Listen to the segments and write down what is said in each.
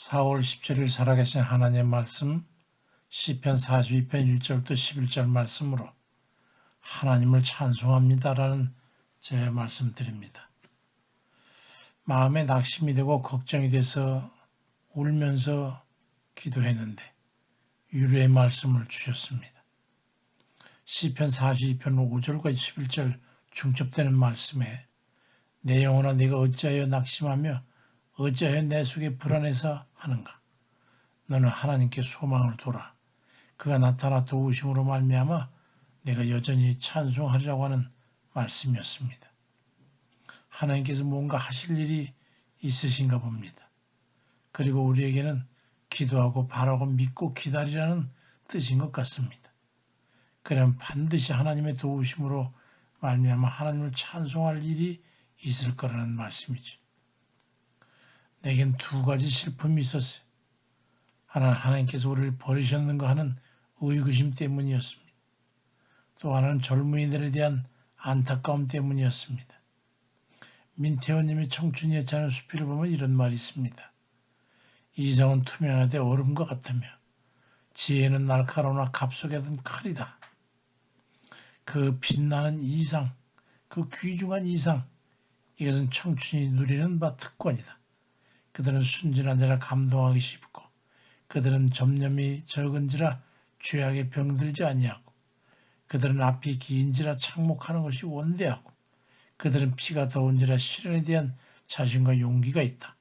4월 17일 살아계신 하나님의 말씀 시편 42편 1절부터 11절 말씀으로 하나님을 찬송합니다라는 제 말씀 드립니다. 마음에 낙심이 되고 걱정이 돼서 울면서 기도했는데 유료의 말씀을 주셨습니다. 시편 42편 5절과 11절 중첩되는 말씀에 내 영혼아 네가 어찌하여 낙심하며 어찌하여 내 속에 불안해서 하는가? 너는 하나님께 소망을 둬라. 그가 나타나 도우심으로 말미암아 내가 여전히 찬송하리라고 하는 말씀이었습니다. 하나님께서 뭔가 하실 일이 있으신가 봅니다. 그리고 우리에게는 기도하고 바라고 믿고 기다리라는 뜻인 것 같습니다. 그럼 반드시 하나님의 도우심으로 말미암아 하나님을 찬송할 일이 있을 거라는 말씀이죠. 내겐 두 가지 슬픔이 있었어요. 하나는 하나님께서 우리를 버리셨는가 하는 의구심 때문이었습니다. 또 하나는 젊은이들에 대한 안타까움 때문이었습니다. 민태원님의 청춘 예찬의 수필을 보면 이런 말이 있습니다. 이성은 투명하되 얼음과 같으며 지혜는 날카로우나 갑속에 든 칼이다. 그 빛나는 이상, 그 귀중한 이상, 이것은 청춘이 누리는 바 특권이다. 그들은 순진한지라 감동하기 쉽고 그들은 접념이 적은지라 죄악에 병들지 아니하고 그들은 앞이 긴지라 착목하는 것이 원대하고 그들은 피가 더운지라 실현에 대한 자신과 용기가 있다.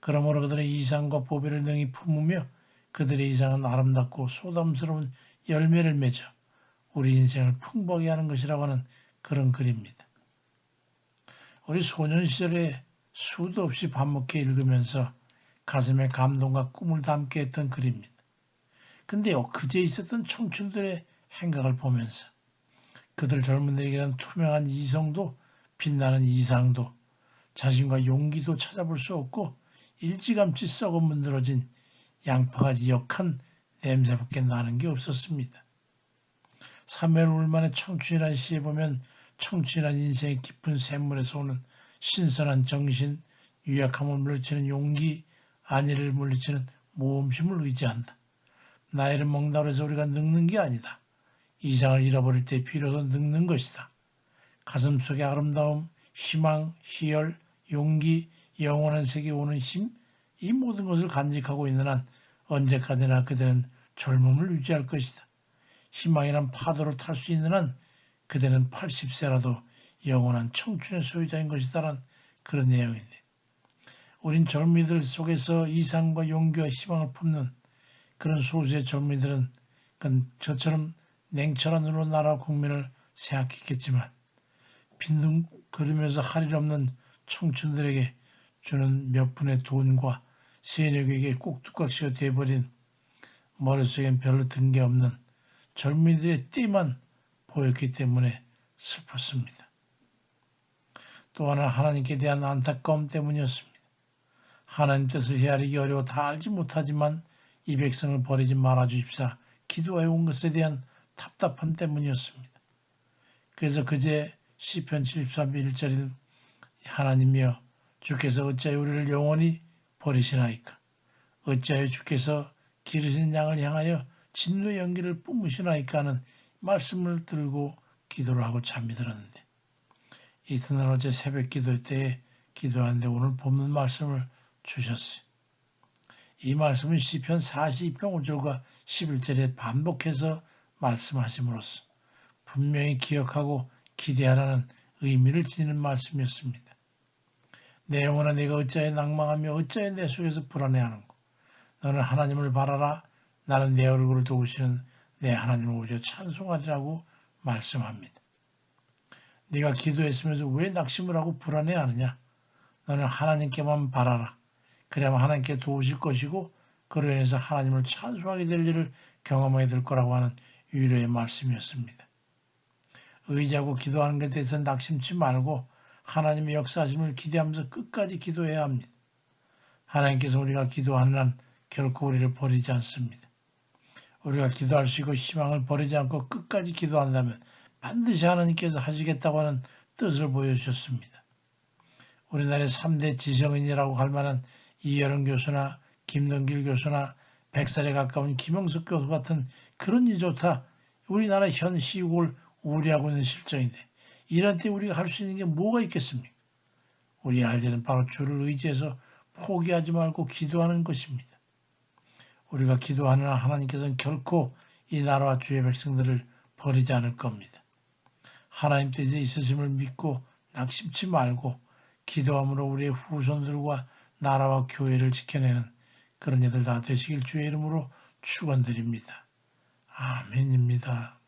그러므로 그들의 이상과 보배를 능히 품으며 그들의 이상은 아름답고 소담스러운 열매를 맺어 우리 인생을 풍부하게 하는 것이라고 하는 그런 글입니다. 우리 소년 시절에 수도 없이 반복해 읽으면서 가슴에 감동과 꿈을 담게 했던 글입니다. 근데요, 그제 있었던 청춘들의 행각을 보면서 그들 젊은들에게는 투명한 이성도 빛나는 이상도 자신과 용기도 찾아볼 수 없고 일찌감치 썩어 문드러진 양파가지 역한 냄새밖에 나는 게 없었습니다. 사멜 울만의 청춘이라는 시에 보면 청춘이라는 인생의 깊은 샘물에서 오는 신선한 정신, 유약함을 물리치는 용기, 안위를 물리치는 모험심을 의지한다. 나이를 먹는다고 해서 우리가 늙는 게 아니다. 이상을 잃어버릴 때 비로소 늙는 것이다. 가슴 속의 아름다움, 희망, 희열, 용기, 영원한 세계 오는 힘, 이 모든 것을 간직하고 있는 한 언제까지나 그대는 젊음을 유지할 것이다. 희망이란 파도를 탈 수 있는 한 그대는 80세라도 영원한 청춘의 소유자인 것이다란 그런 내용인데 우린 젊은이들 속에서 이상과 용기와 희망을 품는 그런 소수의 젊은이들은 저처럼 냉철한 눈으로 나라 국민을 생각했겠지만 빈둥 거리면서 할 일 없는 청춘들에게 주는 몇 푼의 돈과 세력에게 꼭두각시가 돼버린 머릿속엔 별로 든 게 없는 젊은이들의 띠만 보였기 때문에 슬펐습니다. 또 하나 하나님께 대한 안타까움 때문이었습니다. 하나님 뜻을 헤아리기 어려워 다 알지 못하지만 이 백성을 버리지 말아 주십사 기도해 온 것에 대한 답답함 때문이었습니다. 그래서 그제 시편 73편 1절인 하나님이여 주께서 어찌하여 우리를 영원히 버리시나이까 어찌하여 주께서 기르신 양을 향하여 진노의 연기를 뿜으시나이까 하는 말씀을 들고 기도를 하고 잠이 들었는데 이튿날 어제 새벽 기도 때에 기도하는데 오늘 본문 말씀을 주셨어요. 이 말씀은 시편 42편 5절과 11절에 반복해서 말씀하심으로써 분명히 기억하고 기대하라는 의미를 지니는 말씀이었습니다. 내 영혼아 내가 어찌하여 낭망하며 어찌하여 내 속에서 불안해하는고 너는 하나님을 바라라 나는 내 얼굴을 도우시는 내 하나님을 오히려 찬송하리라고 말씀합니다. 네가 기도했으면서 왜 낙심을 하고 불안해하느냐? 너는 하나님께만 바라라. 그래야만 하나님께 도우실 것이고 그로 인해서 하나님을 찬송하게 될 일을 경험하게 될 거라고 하는 위로의 말씀이었습니다. 의지하고 기도하는 것에 대해서 낙심치 말고 하나님의 역사하심을 기대하면서 끝까지 기도해야 합니다. 하나님께서 우리가 기도하는 한 결코 우리를 버리지 않습니다. 우리가 기도할 수 있고 희망을 버리지 않고 끝까지 기도한다면 반드시 하나님께서 하시겠다고 하는 뜻을 보여주셨습니다. 우리나라의 3대 지성인이라고 할 만한 이여름 교수나 김동길 교수나 100살에 가까운 김영석 교수 같은 그런 일 좋다. 우리나라 현 시국을 우려하고 있는 실정인데 이런 때 우리가 할 수 있는 게 뭐가 있겠습니까? 우리 할 일은 바로 주를 의지해서 포기하지 말고 기도하는 것입니다. 우리가 기도하는 한 하나님께서는 결코 이 나라와 주의 백성들을 버리지 않을 겁니다. 하나님 뜻에 있으심을 믿고 낙심치 말고 기도함으로 우리의 후손들과 나라와 교회를 지켜내는 그런 이들 다 되시길 주의 이름으로 축원드립니다. 아멘입니다.